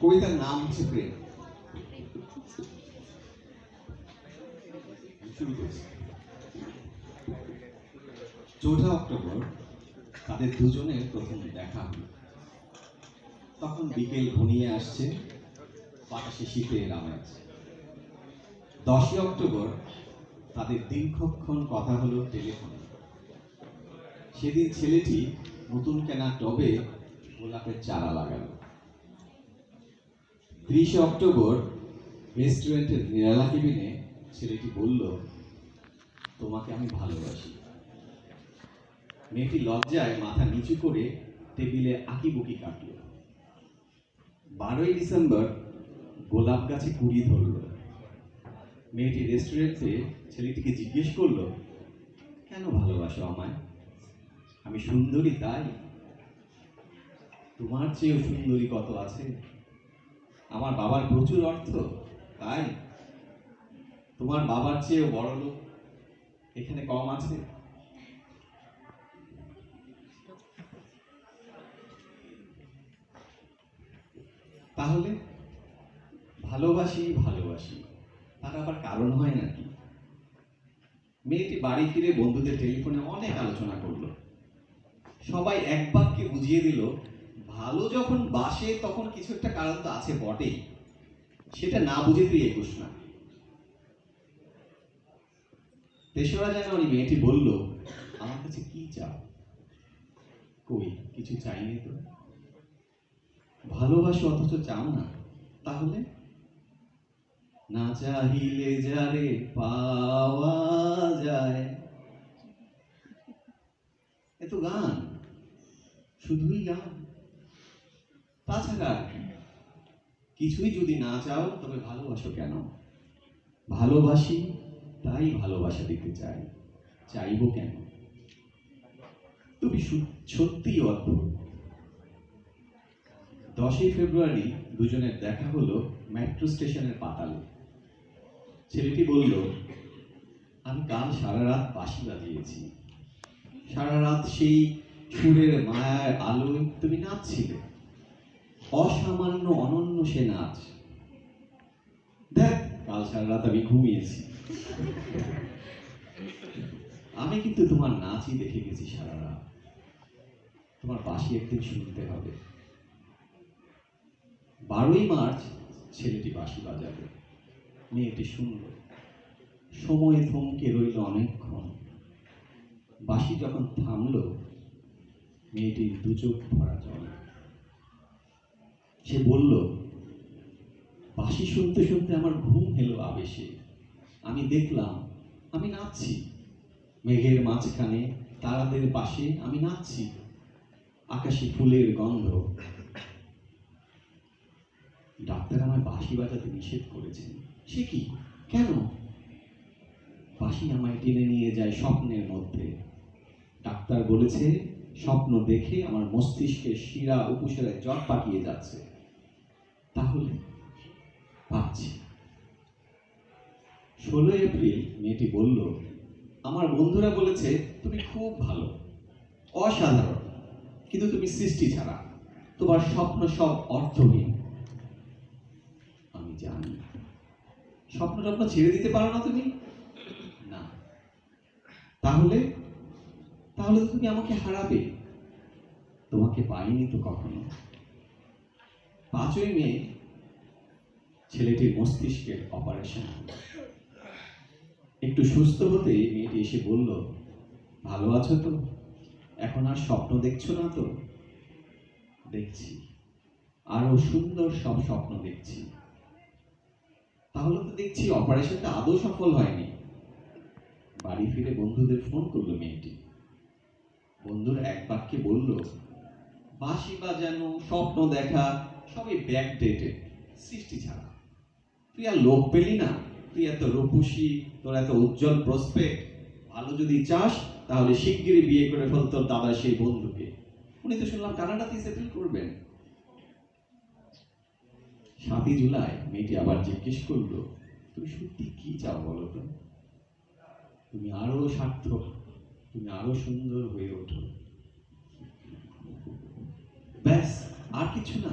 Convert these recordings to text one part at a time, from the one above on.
কবিতার নাম হচ্ছে প্রেম। চৌঠা অক্টোবর তাদের দুজনের প্রথম দেখা হলো। তখন বিকেল ঘনিয়ে আসছে, বাতাসে শীতের আমেজ। দশই অক্টোবর তাদের দীর্ঘক্ষণ কথা হলো টেলিফোনে। সেদিন ছেলেটি নতুন কেনা টবে গোলাপের চারা লাগালো। ত্রিশে অক্টোবর রেস্টুরেন্টের নিরালা কেবিনে ছেলেটি বলল, তোমাকে আমি ভালোবাসি। মেয়েটি লজ্জায় মাথা নিচু করে টেবিলে আঁকিবুকি কাটল। বারোই ডিসেম্বর গোলাপ গাছে কুড়ি ধরল। মেয়েটি রেস্টুরেন্টে ছেলেটিকে জিজ্ঞেস করল, কেন ভালোবাসো আমায়? আমি সুন্দরী, তাই? তোমার চেয়েও সুন্দরী কত আছে? আমার বাবার প্রচুর অর্থ, তাই? তোমার বাবার চেয়েও বড় লোক এখানে কম আছে? তাহলে ভালোবাসি ভালোবাসি। তার আবার কারণ হয় নাকি? মেয়েটি বাড়ি ফিরে বন্ধুদের টেলিফোনে অনেক আলোচনা করল। সবাই এক বাক্যে বুঝিয়ে দিল ভালো যখন বাসে, তখন কিছু একটা কারণ তো আছে বটেই। সেটা না বুঝে তুই একুশ না তেসরা জানুয়ারি মেয়েটি বলল, আমার কাছে কি চাও? কই, কিছু চাইনি তো? ভালোবাসো অথচ চাও না, তাহলে? না চাহিলে যারে পাওয়া যায়। এত গান, শুধুই গান। তাছাড়া, কিছুই যদি না চাও, তবে ভালোবাসো কেন? ভালোবাসি, তাই ভালোবাসা দিতে চাই। চাইব কেন? তুমি সত্যিই অদ্ভুত। দশই ফেব্রুয়ারি দুজনের দেখা হলো মেট্রো স্টেশনের পাতালে। ছেলেটি বলল, আমি কাল সারা রাত বাঁশি বাজিয়েছি সারা রাত সেই সুরের মায়ার আলোয় তুমি নাচছিলে। অসামান্য অনন্য সে নাচ দেখ, কাল সারা রাত আমি ঘুমিয়েছি। আমি কিন্তু তোমার নাচই দেখে গেছি সারা রাত। তোমার বাঁশি একদিন শুনতে হবে। বারোই মার্চ ছেলেটি বাঁশি বাজাবে। মেয়েটি শুনল। সময় থমকে রইল অনেকক্ষণ। বাঁশি যখন থামল, মেয়েটির দু চোখ ভরা জল। সে বলল, বাঁশি শুনতে শুনতে আমার ঘুম এলো আবেশে। আমি দেখলাম, আমি নাচছি। মেঘের মাঝখানে তারাদের পাশে আমি নাচছি। আকাশে ফুলের গন্ধ। ডাক্তার আমায় বাঁশি বাজাতে নিষেধ করেছেন। সে কি? কেন? বাঁশি আমায় টেনে নিয়ে যায় স্বপ্নের মধ্যে। ডাক্তার বলেছে, স্বপ্ন দেখে আমার মস্তিষ্কের শিরা উপশিরায় জট পাকিয়ে যাচ্ছে। তাহলে পাচ্ছি ষোলো এপ্রিল মেয়েটি বলল, আমার বন্ধুরা বলেছে তুমি খুব ভালো, অসাধারণ, কিন্তু তুমি সৃষ্টি ছাড়া, তোমার স্বপ্ন সব অর্থহীন আমি জানি, স্বপ্ন টপ্ন ছেড়ে দিতে পারো না তুমি? না। তাহলে তাহলে তুমি আমাকে হারাবে। তোমাকে পাইনি তো কখনো। পাঁচই মে ছেলেটির মস্তিষ্কের অপারেশন একটু সুস্থ হতে মেয়েটি এসে বলল, ভালো আছো তো? এখন আর স্বপ্ন দেখছ না তো? দেখছি। আরও সুন্দর সব স্বপ্ন দেখছি। তাহলে তো দেখছি অপারেশনটা আদৌ সফল হয়নি। বাড়ি ফিরে বন্ধুদের ফোন করল মেয়েটি। বন্ধুর এক বাক্যে বলল, বাঁশি বাজানো, স্বপ্ন দেখা সবই সৃষ্টি ছাড়া। তুই আর লোক পেলি না, তুই এত রূপসী, তোর এত উজ্জ্বল প্রসপেক্ট ভালো যদি চাস, তাহলে শিগগিরই বিয়ে করে ফেল তোর দাদার সেই বন্ধুকে। উনি তো শুনলাম কানাডাতেই সেটেল করবেন। সাতই জুলাই, মেয়েটি আবার জিজ্ঞেস করল, তুমি সত্যি কি চাও বলো তো? তুমি আরও সার্থক, তুমি আরও সুন্দর হয়ে ওঠো। ব্যাস, আর কিছু না।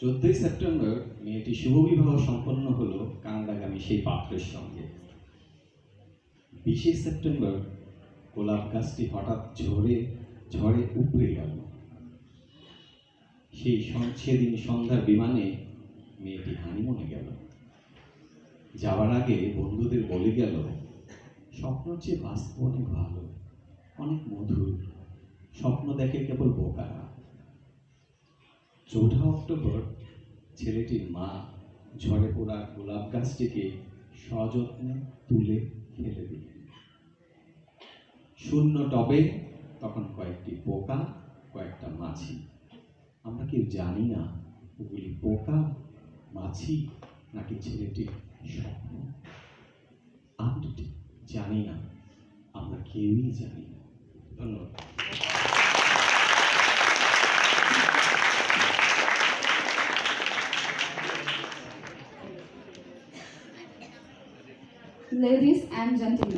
চোদ্দই সেপ্টেম্বর মেয়েটি শুভবিবাহ সম্পন্ন হলো কানাডাগামী সেই পাত্রের সঙ্গে। বিশে সেপ্টেম্বর গোলাপ গাছটি হঠাৎ ঝরে, ঝড়ে উপড়ে গেল। সেই সেদিন সন্ধ্যার বিমানে মেয়েটি হানিমুনে গেল। যাওয়ার আগে বন্ধুদের বলে গেল, স্বপ্ন চেয়ে বাস্তব অনেক ভালো, অনেক মধুর। স্বপ্ন দেখে কেবল বোকারা চৌঠা অক্টোবর ছেলেটির মা ঝড়ে পড়া গোলাপ গাছটিকে সযত্নে তুলে ফেলে দিলেন। শূন্য টবে তখন কয়েকটি পোকা, কয়েকটা মাছি। আমরা কেউ জানি না ওগুলি পোকা, মাছি নাকি ছেলেটির স্বপ্ন। আমরা জানি না, আমরা কেউই জানি না। ধন্যবাদ। and gentle.